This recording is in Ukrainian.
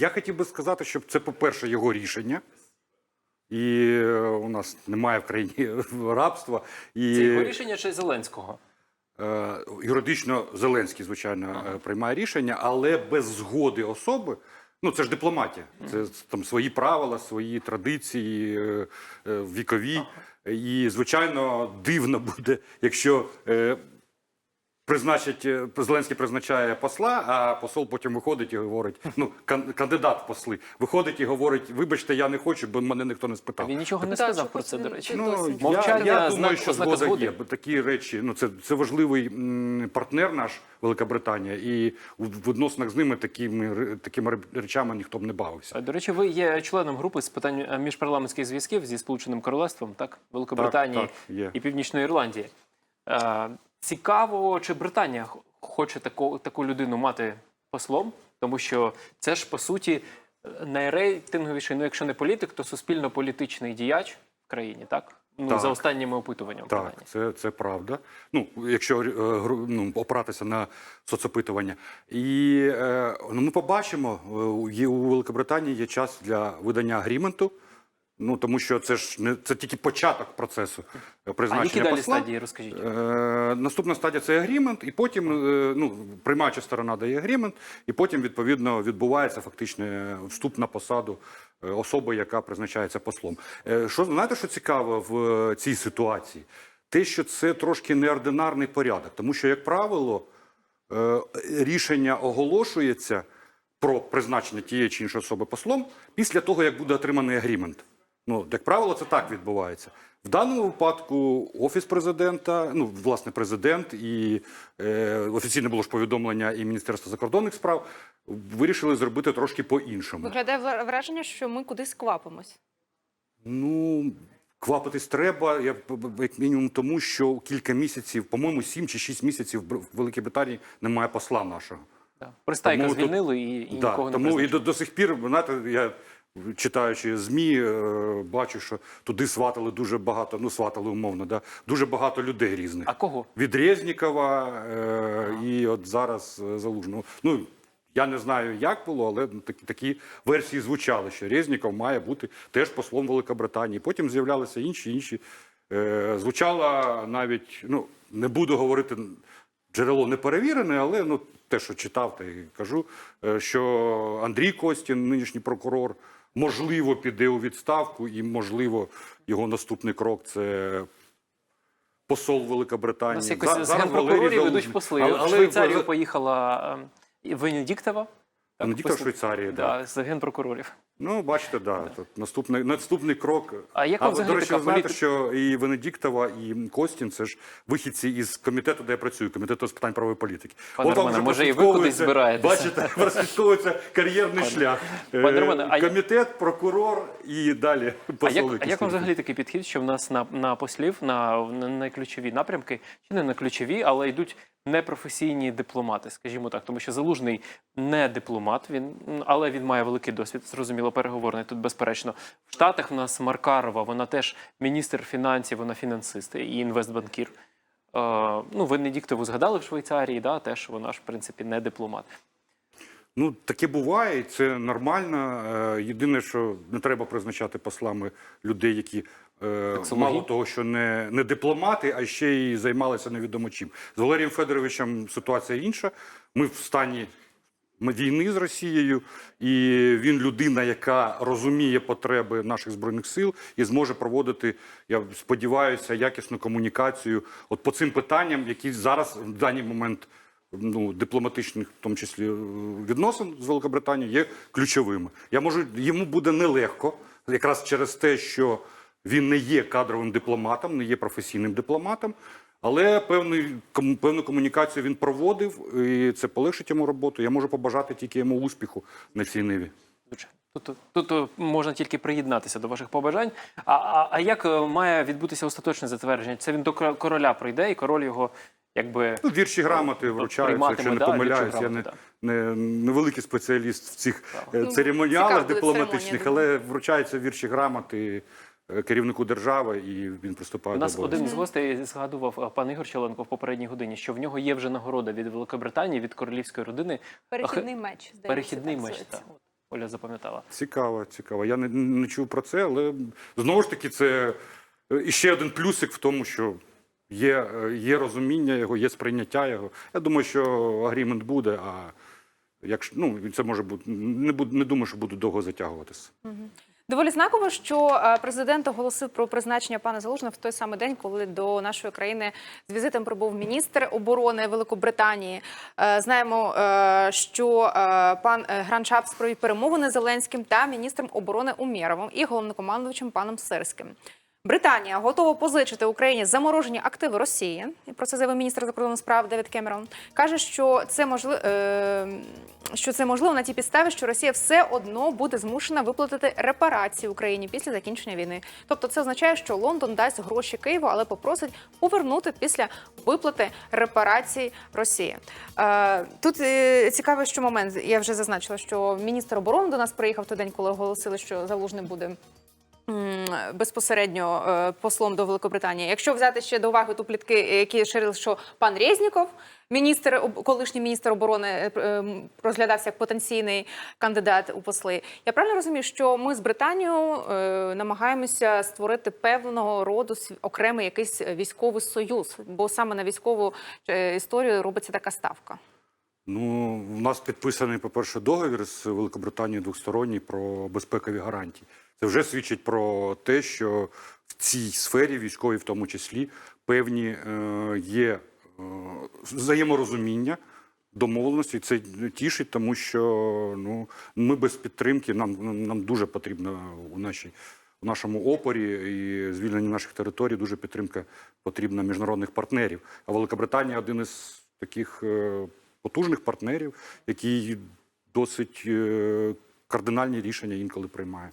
Я хотів би сказати, що це, по-перше, його рішення. І е, у нас немає в країні рабства. І Це його рішення чи Зеленського? е, юридично Зеленський, звичайно, е, приймає рішення, але без згоди особи. Ну, це ж дипломатія. Це там свої правила, свої традиції вікові. І, звичайно, дивно буде, якщо призначить, е, Зеленський призначає посла, а посол потім виходить і говорить: ну, кан- кандидат в посли, виходить і говорить: вибачте, я не хочу, бо мене ніхто не спитав. Він нічого не Так, сказав про це, до речі. Ну, я, Мовчання я знак- думаю, що згода згоди. є, бо такі речі, ну це, це важливий м, партнер наш, Велика Британія, і у відносинах з ними такими, такими речами ніхто б не бавився. До речі, ви є членом групи з питань е, міжпарламентських зв'язків зі Сполученим Королевством, так? Великобританії так, є. і Північної Ірландії. Цікаво, чи Британія хоче таку, таку людину мати послом, тому що це ж по суті найрейтинговіший, ну якщо не політик, то суспільно-політичний діяч в країні, так? Ну, Так. за останніми опитуваннями. Так, це, це правда. Ну, якщо е, ну, опиратися на соцопитування. І е, ну, ми побачимо, е, у Великобританії є час для видання агріменту. Ну тому що це ж не це тільки початок процесу е, А призначення які далі посла. стадії розкажіть? Е, наступна стадія це агрімент, і потім е, ну, приймаюча сторона дає агрімент, і потім відповідно відбувається фактично вступ на посаду е, особи, яка призначається послом. Е, Що знаєте, що цікаво в е, цій ситуації? Те, що це трошки неординарний порядок, тому що, як правило, е, рішення оголошується про призначення тієї чи іншої особи послом після того, як буде отриманий агрімент. Ну, як правило, це так відбувається. В даному випадку офіс президента, ну власне, президент і е, офіційне було ж повідомлення і Міністерство закордонних справ вирішили зробити трошки по-іншому. Виглядає враження, що ми кудись квапимось. Ну, квапитись треба, я, як мінімум, тому що кілька місяців, по-моєму, 7 чи 6 місяців в в Великій Британії немає посла нашого. Да. Пристайка Тому звільнили і, і Да, нікого не тому і до, до сих пір, знаєте, я читаючи ЗМІ, е, бачу, що туди сватали дуже багато, ну сватали умовно, да, дуже багато людей різних. А кого? Від Резнікова е, і от зараз е, Залужного. Ну, я не знаю, як було, але ну, такі, такі версії звучали, що Резніков має бути теж послом Великобританії. Потім з'являлися інші інші. Е, звучало навіть, ну, не буду говорити, джерело не перевірене, але ну, те, що читав, те і кажу, е, що Андрій Костін, нинішній прокурор, можливо, піде у відставку, і, можливо, його наступний крок це посол Великобританії. нас якось з генпрокурорів ведуть посли. Але- в Швейцарію поїхала ем, Венедіктова. Венедіктова Швейцарії, да. да, з генпрокурорів. Ну, бачите, да, тут наступний, наступний крок. А як вам ви, до речі, така ви знаєте, політика? що і Венедіктова, і Костін це ж вихідці із комітету, де я працюю, комітету з питань правової політики. Пане От вам Романе, вже може, і ви прослідковується- кудись збираєтеся? Бачите, прослідковується кар'єрний шлях. пане Е, Романе, а я- комітет, прокурор і далі А як, а як вам взагалі такий підхід, що в нас на, на послів, на, на, на ключові напрямки, чи не на ключові, але йдуть непрофесійні дипломати, скажімо так, тому що залужний не дипломат, він м, але він має великий досвід, зрозуміло, переговорний тут безперечно. В Штатах в нас Маркарова, вона теж міністр фінансів, вона фінансист і інвестбанкір. Е, ну, Венедіктову згадали в Швейцарії, да, теж вона ж в принципі не дипломат. Ну, таке буває, і це нормально. Е, Єдине, що не треба призначати послами людей, які е, мало того, що не, не дипломати, а ще й займалися невідомо чим. З Валерієм Федоровичем ситуація інша. Ми в стані війни з Росією, і він людина, яка розуміє потреби наших збройних сил і зможе проводити, я сподіваюся, якісну комунікацію от по цим питанням, які зараз в даний момент ну, дипломатичних, в тому числі е, відносин з Великобританією, є ключовими. Я можу йому буде нелегко, якраз через те, що він не є кадровим дипломатом, не є професійним дипломатом. Але певний, ком- певну комунікацію він проводив, і це полегшить йому роботу. Я можу побажати тільки йому успіху на цій ниві. Тут, тут, тут можна тільки приєднатися до ваших побажань. А, а, а як е, має відбутися остаточне затвердження? Це він до кор- короля прийде, і король його якби Ну, вірші грамоти вручаються, прийматиме, якщо не да, помиляюсь. Я не, не, не великий спеціаліст в цих е, Ну, церемоніалах буде дипломатичних, але вручаються вірші грамоти е, керівнику держави, і він приступає у до нас один з гостей згадував е, пан Ігор Челенко в попередній годині, що в нього є вже нагорода від Великобританії, від королівської родини. Перехідний меч. здається, Перехідний так меч. Так. Оля запам'ятала. Цікаво, цікаво. Я не, не чув про це, але знову ж таки, це е, іще один плюсик в тому, що є, е, є розуміння його, є сприйняття його. Я думаю, що агрімент буде, а якщо ну це може бути не буду, не думаю, що буде довго затягуватися. Доволі знаково, що е, президент оголосив про призначення пана Залужного в той самий день, коли до нашої країни з візитом прибув міністр оборони Великобританії. Е, Знаємо, е, що пан Гран Шапс провів перемовини з Зеленським та міністром оборони Умєровим і головнокомандувачем паном Сирським. Британія готова позичити Україні заморожені активи Росії. Про це заявив міністр закордонних справ Девід Кемерон. каже, що це можливо. Що це можливо на тій підставі, що Росія все одно буде змушена виплатити репарації Україні після закінчення війни. Тобто, це означає, що Лондон дасть гроші Києву, але попросить повернути після виплати репарацій Росії. Е, тут е, цікавий, що момент я вже зазначила, що міністр оборони до нас приїхав той день, коли оголосили, що залужний буде безпосередньо е, послом до Великобританії. Якщо взяти ще до уваги ту плітки, які ширили, що пан Резніков, міністр колишній міністр оборони, е, е, розглядався як потенційний кандидат у посли. Я правильно розумію, що ми з Британією е, намагаємося створити певного роду окремий якийсь військовий союз, бо саме на військову історію робиться така ставка. Ну, у нас підписаний, по-перше, договір з Великобританією двосторонній про безпекові гарантії. Це вже свідчить про те, що в цій сфері, військовій в тому числі, певні е, є е, взаєморозуміння, домовленості. Це тішить, тому що ну, ми без підтримки, нам, нам дуже потрібно у нашій. У нашому опорі і звільненні наших територій дуже підтримка потрібна міжнародних партнерів. А Великобританія один із таких е, потужних партнерів, який досить кардинальні рішення інколи приймає.